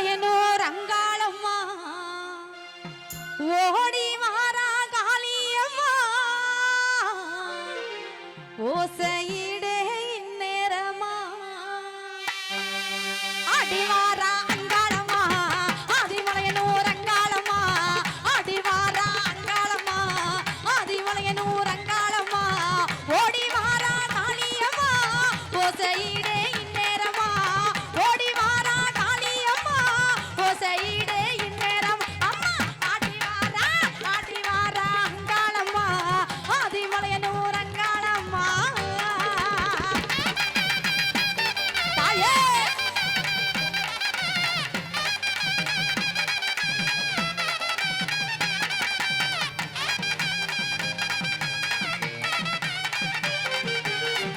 உடையனோ ரங்காளம்மா ஓடி மாறா காளியம்மா. ஓசையே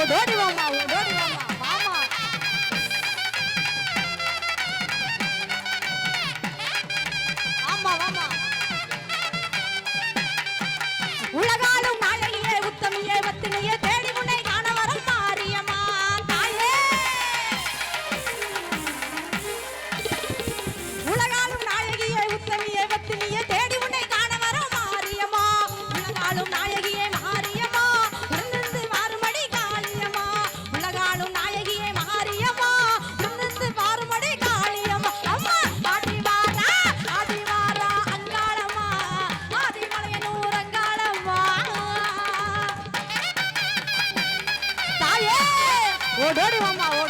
ఓ దోడి బొమ్మ ఓ ஓடோடி வாமா ஓடு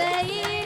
say